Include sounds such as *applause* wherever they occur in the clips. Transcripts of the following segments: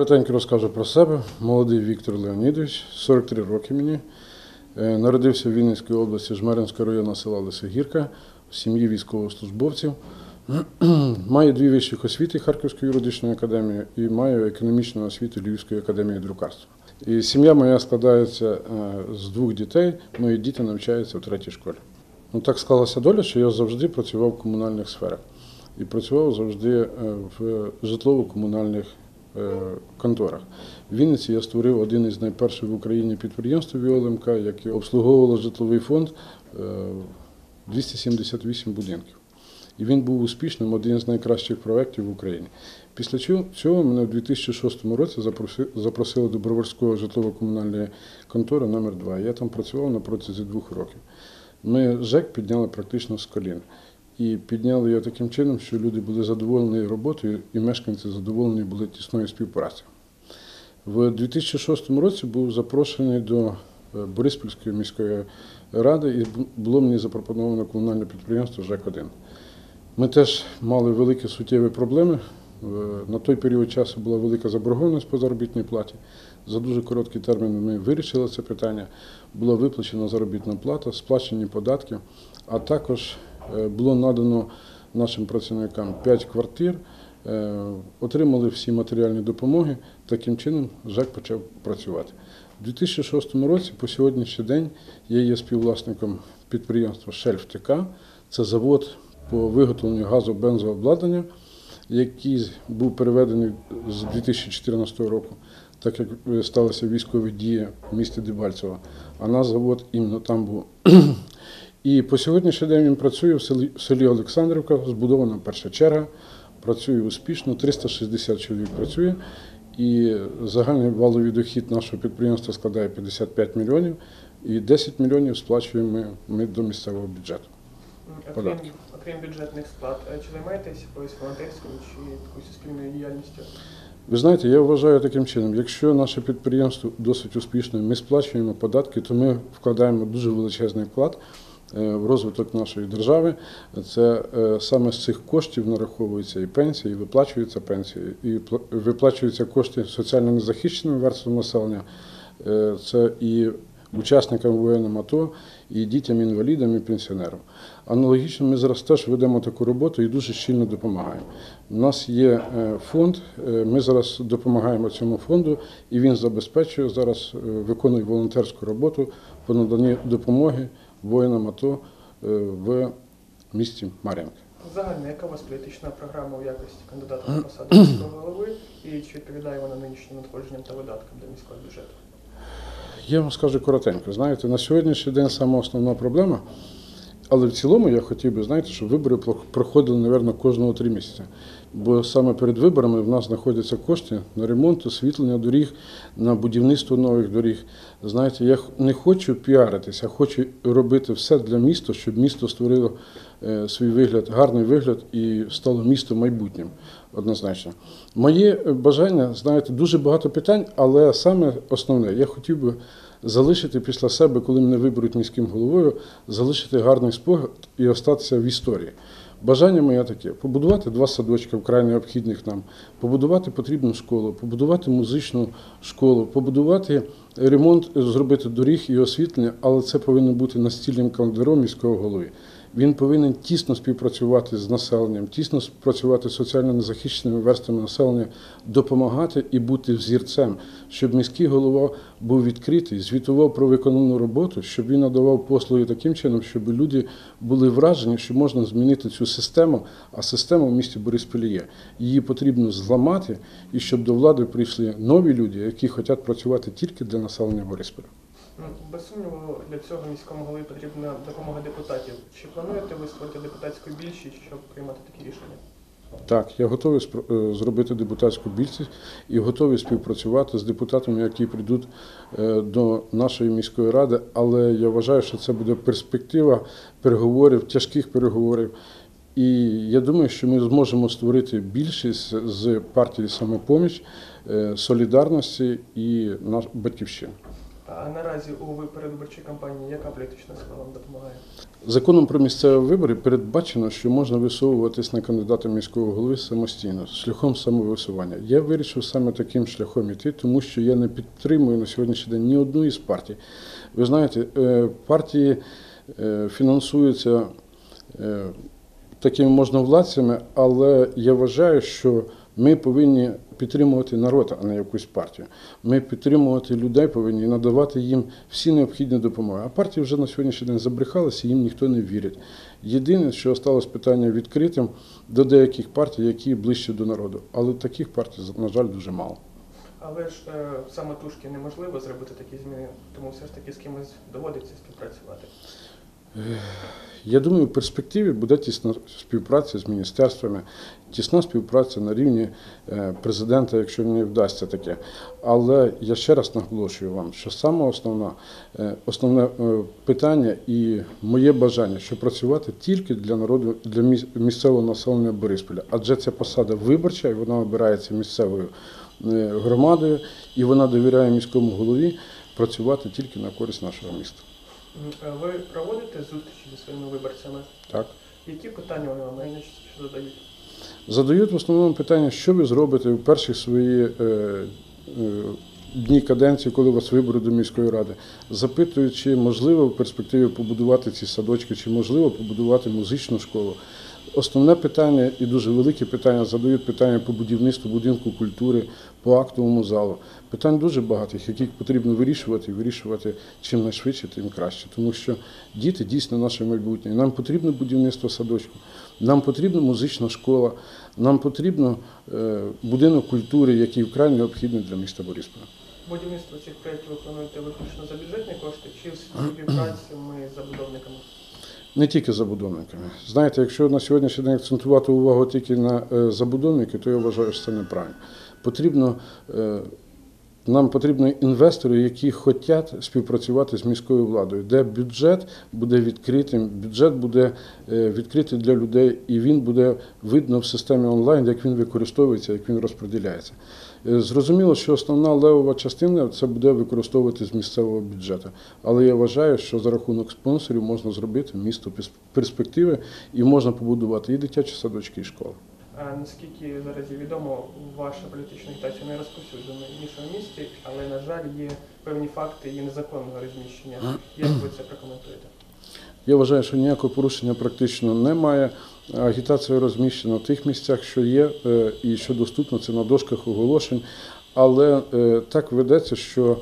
Коротенько розкажу про себе. Молодий Віктор Леонідович, 43 роки мені. Е, Народився в Вінницькій області, Жмеринського району села Лисогірка, в сім'ї військовослужбовців. *clears throat* Маю дві вищі освіти Харківської юридичної академії і маю економічну освіту Львівської академії друкарства. І сім'я моя складається е, з двох дітей. Мої діти навчаються в третій школі. Ну так склалася доля, що я завжди працював в комунальних сферах і працював завжди е, в житлово-комунальних конторах. В Вінниці я створив один із найперших в Україні підприємств ВіОЛМК, яке обслуговувало житловий фонд е, 278 будинків. І він був успішним, один з найкращих проєктів в Україні. Після цього мене в 2006 році запросили до Броварського житлово-комунальної контори номер 2 Я там працював на протязі двох років. Ми ЖЕК підняли практично з колін. І підняли його таким чином, що люди були задоволені роботою, і мешканці задоволені були тісною співпрацею. В 2006 році був запрошений до е, Бориспільської міської ради і було мені запропоновано комунальне підприємство ЖЕК-1. Ми теж мали великі суттєві проблеми. Е, На той період часу була велика заборгованість по заробітній платі. За дуже короткий термін ми вирішили це питання. Була виплачена заробітна плата, сплачені податки, а також було надано нашим працівникам 5 квартир, е, отримали всі матеріальні допомоги. Таким чином ЖЕК почав працювати. У 2006 році по сьогоднішній день я є співвласником підприємства Шельф ТК. Це завод по виготовленню газобензообладнання, який був переведений з 2014 року, так як е, сталися військові дії в місті Дебальцево. А наш завод іменно там був. І по сьогоднішній день він працює в селі, в селі Олександрівка, збудована перша черга, працює успішно, 360 чоловік працює. І загальний валовий дохід нашого підприємства складає 55 мільйонів, і 10 мільйонів сплачуємо ми, ми до місцевого бюджету. Окрім, окрім бюджетних сплат, е, чи займаєтесь якоюсь волонтерською чи такою суспільною діяльністю? Ви знаєте, я вважаю таким чином, якщо наше підприємство досить успішне, ми сплачуємо податки, то ми вкладаємо дуже величезний вклад в розвиток нашої держави. Це е, саме з цих коштів нараховуються і пенсії, і виплачуються пенсії, і виплачуються кошти соціально незахищеним верствам населення. Е, Це і учасникам воєнним АТО, і дітям, інвалідам, і пенсіонерам. Аналогічно ми зараз теж ведемо таку роботу і дуже щільно допомагаємо. У нас є е, фонд, е, ми зараз допомагаємо цьому фонду, і він забезпечує зараз, е, виконує волонтерську роботу по наданні допомоги воїнам АТО е, в місті Мар'янка. Загально, яка у вас політична програма у якості кандидата на *clears throat* посаду міського голови і чи відповідає вона нинішнім надходженням та видаткам до міського бюджету? Я вам скажу коротенько. Знаєте, на сьогоднішній день сама основна проблема, але в цілому я хотів би, знаєте, щоб вибори про- проходили, мабуть, кожного три місяці. Бо саме перед виборами в нас знаходяться кошти на ремонт, освітлення доріг, на будівництво нових доріг. Знаєте, я не хочу піаритися, хочу робити все для міста, щоб місто створило е, свій вигляд, гарний вигляд і стало місто майбутнім. Однозначно. Моє е, бажання, знаєте, дуже багато питань, але саме основне, я хотів би залишити після себе, коли мене виберуть міським головою, залишити гарний спогад і остатися в історії. Бажання моє таке: побудувати два садочки вкрай необхідних нам, побудувати потрібну школу, побудувати музичну школу, побудувати ремонт, зробити доріг і освітлення, але це повинно бути настільним календаром міського голови. Він повинен тісно співпрацювати з населенням, тісно співпрацювати з соціально незахищеними верствами населення, допомагати і бути взірцем, щоб міський голова був відкритий, звітував про виконану роботу, щоб він надавав послуги таким чином, щоб люди були вражені, що можна змінити цю систему, а система в місті Бориспілі є. Її потрібно зламати, і щоб до влади прийшли нові люди, які хочуть працювати тільки для населення Борисполя. Ну, без сумніву, для цього міському голові потрібна допомога депутатів. Чи плануєте ви створити депутатську більшість, щоб приймати такі рішення? Так, я готовий е, зробити депутатську більшість і готовий співпрацювати з депутатами, які прийдуть е, до нашої міської ради. Але я вважаю, що це буде перспектива переговорів, тяжких переговорів. І я думаю, що ми зможемо створити більшість з партії самопоміч, е, солідарності і наш батьківщини. А наразі у передвиборчій кампанії яка політична сила вам допомагає? Законом про місцеві вибори передбачено, що можна висовуватись на кандидата міського голови самостійно, шляхом самовисування. Я вирішив саме таким шляхом іти, тому що я не підтримую на сьогоднішній день ні одну із партій. Ви знаєте, е, партії е, фінансуються е, такими можновладцями, але я вважаю, що ми повинні підтримувати народ, а не якусь партію. Ми підтримувати людей повинні надавати їм всі необхідні допомоги. А партії вже на сьогоднішній день забрехалися, їм ніхто не вірить. Єдине, що осталось питання відкритим до деяких партій, які ближче до народу. Але таких партій, на жаль, дуже мало. Але ж е, самотужки неможливо зробити такі зміни, тому все ж таки з кимось доводиться співпрацювати. Я думаю, в перспективі буде тісна співпраця з міністерствами, тісна співпраця на рівні е, президента, якщо мені вдасться таке. Але я ще раз наголошую вам, що саме е, основне е, питання і моє бажання, що працювати тільки для народу, для міс- місцевого населення Борисполя. Адже ця посада виборча, і вона обирається місцевою е, громадою, і вона довіряє міському голові працювати тільки на користь нашого міста. Е, Ви проводите зустрічі зі своїми виборцями? Так. Які питання вони вам найчастіше задають? Задають в основному питання, що ви зробите в перші свої е, е, дні каденції, коли вас вибори до міської ради. Запитують, чи можливо в перспективі побудувати ці садочки, чи можливо побудувати музичну школу. Основне питання і дуже велике питання задають питання по будівництву будинку культури, по актовому залу. Питань дуже багатих, яких потрібно вирішувати вирішувати чим найшвидше, тим краще. Тому що діти дійсно наше майбутнє. Нам потрібно будівництво садочку, нам потрібна музична школа, нам потрібно е, будинок культури, який вкрай необхідний для міста Борисполя. Будівництво цих проєктів ви плануєте виключно за бюджетні кошти чи з співпрацями з забудовниками? Не тільки забудовниками. Знаєте, якщо на сьогоднішній день акцентувати увагу тільки на е, забудовники, то я вважаю, що це неправильно. Потрібно, е, нам потрібно інвестори, які хочуть співпрацювати з міською владою, де бюджет буде відкритим, бюджет буде е, відкритий для людей, і він буде видно в системі онлайн, як він використовується, як він розподіляється. Е, Зрозуміло, що основна левова частина це буде використовувати з місцевого бюджету. Але я вважаю, що за рахунок спонсорів можна зробити місто перспективи і можна побудувати і дитячі садочки, і школи. А наскільки зараз є відомо, ваша політична агітація не розповсюджена в іншому місті, але на жаль є певні факти її незаконного розміщення. Як ви це прокоментуєте? Я вважаю, що ніякого порушення практично немає. Агітація розміщена в тих місцях, що є, е, і що доступно, це на дошках оголошень. Але е, так ведеться, що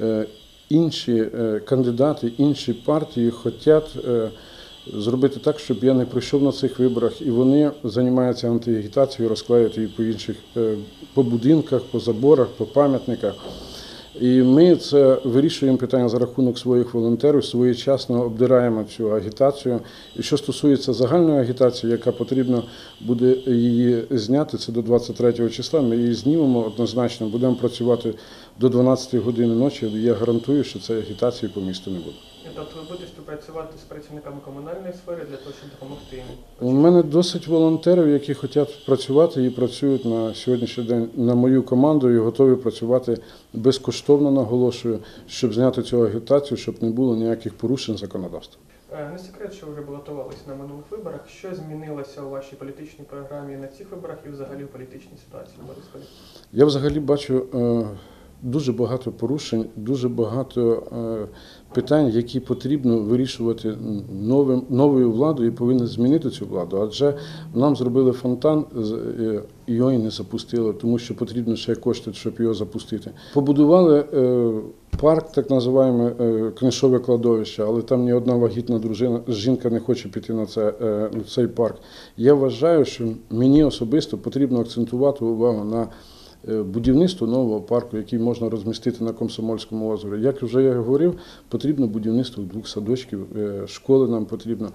е, інші кандидати, інші партії хочуть зробити так, щоб я не прийшов на цих виборах, і вони займаються антиагітацією, розклеюють її по інших по будинках, по заборах, по пам'ятниках. І ми це вирішуємо питання за рахунок своїх волонтерів, своєчасно обдираємо цю агітацію. І що стосується загальної агітації, яка потрібно буде її зняти, це до 23 числа. Ми її знімемо однозначно, будемо працювати до 12 години ночі. Я гарантую, що цієї агітації по місту не буде. Тобто ви будете співпрацювати з працівниками комунальної сфери для того, щоб допомогти їм? У мене досить волонтерів, які хочуть працювати і працюють на сьогоднішній день на мою команду і готові працювати безкоштовно, наголошую, щоб зняти цю агітацію, щоб не було ніяких порушень законодавства. Е, Не секрет, що ви вже балотувалися на минулих виборах. Що змінилося у вашій політичній програмі на цих виборах і взагалі у політичній ситуації в Борисполі? Я взагалі бачу е, дуже багато порушень, дуже багато е, питань, які потрібно вирішувати новим, новою владою і повинні змінити цю владу. Адже нам зробили фонтан, е, його і не запустили, тому що потрібно ще кошти, щоб його запустити. Побудували е, парк, так називаємо книжове кладовище, але там ні одна вагітна дружина, жінка не хоче піти на, це, на цей парк. Я вважаю, що мені особисто потрібно акцентувати увагу на будівництво нового парку, який можна розмістити на Комсомольському озері. Як вже я говорив, потрібно будівництво двох садочків, е, школи нам потрібно.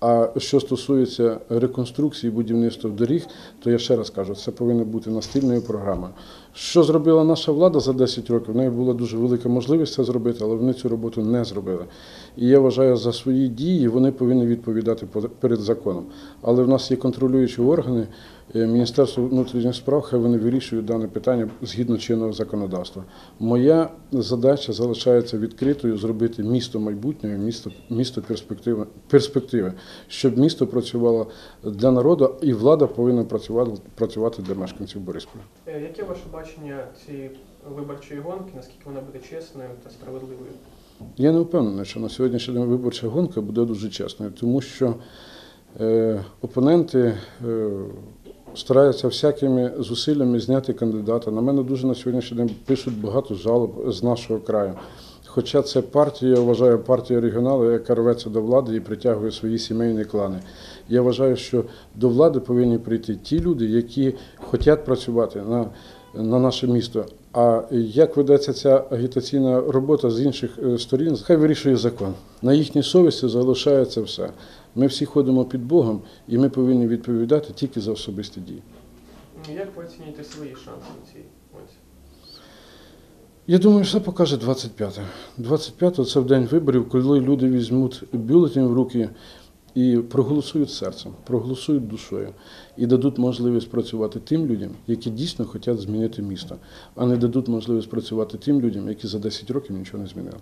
А що стосується реконструкції будівництва доріг, то я ще раз кажу, це повинно бути настільною програмою. Що зробила наша влада за 10 років? В неї була дуже велика можливість це зробити, але вони цю роботу не зробили. І я вважаю, за свої дії вони повинні відповідати по- перед законом. Але в нас є контролюючі органи, е, Міністерство внутрішніх справ, хай вони вирішують дане питання згідно чинного законодавства. Моя задача залишається відкритою зробити місто майбутнього, місто, місто перспективи, перспективи, щоб місто працювало для народу, і влада повинна працювати, працювати для мешканців Борисполя. Е, Яке ваше бачення цієї виборчої гонки, наскільки вона буде чесною та справедливою? Я не впевнений, що на сьогоднішній день виборча гонка буде дуже чесною, тому що е, опоненти е, стараються всякими зусиллями зняти кандидата. На мене дуже на сьогоднішній день пишуть багато жалоб з нашого краю. Хоча це партія, я вважаю, партія регіоналу, яка рветься до влади і притягує свої сімейні клани. Я вважаю, що до влади повинні прийти ті люди, які хочуть працювати на, на наше місто. А як ведеться ця агітаційна робота з інших е, сторін, хай вирішує закон. На їхній совісті залишається все. Ми всі ходимо під Богом, і ми повинні відповідати тільки за особисті дії. Як ви оцінюєте свої шанси у цій? Я думаю, все покаже 25-те. 25-го це в день виборів, коли люди візьмуть бюлетень в руки і проголосують серцем, проголосують душою і дадуть можливість працювати тим людям, які дійсно хочуть змінити місто, а не дадуть можливість працювати тим людям, які за 10 років нічого не змінили.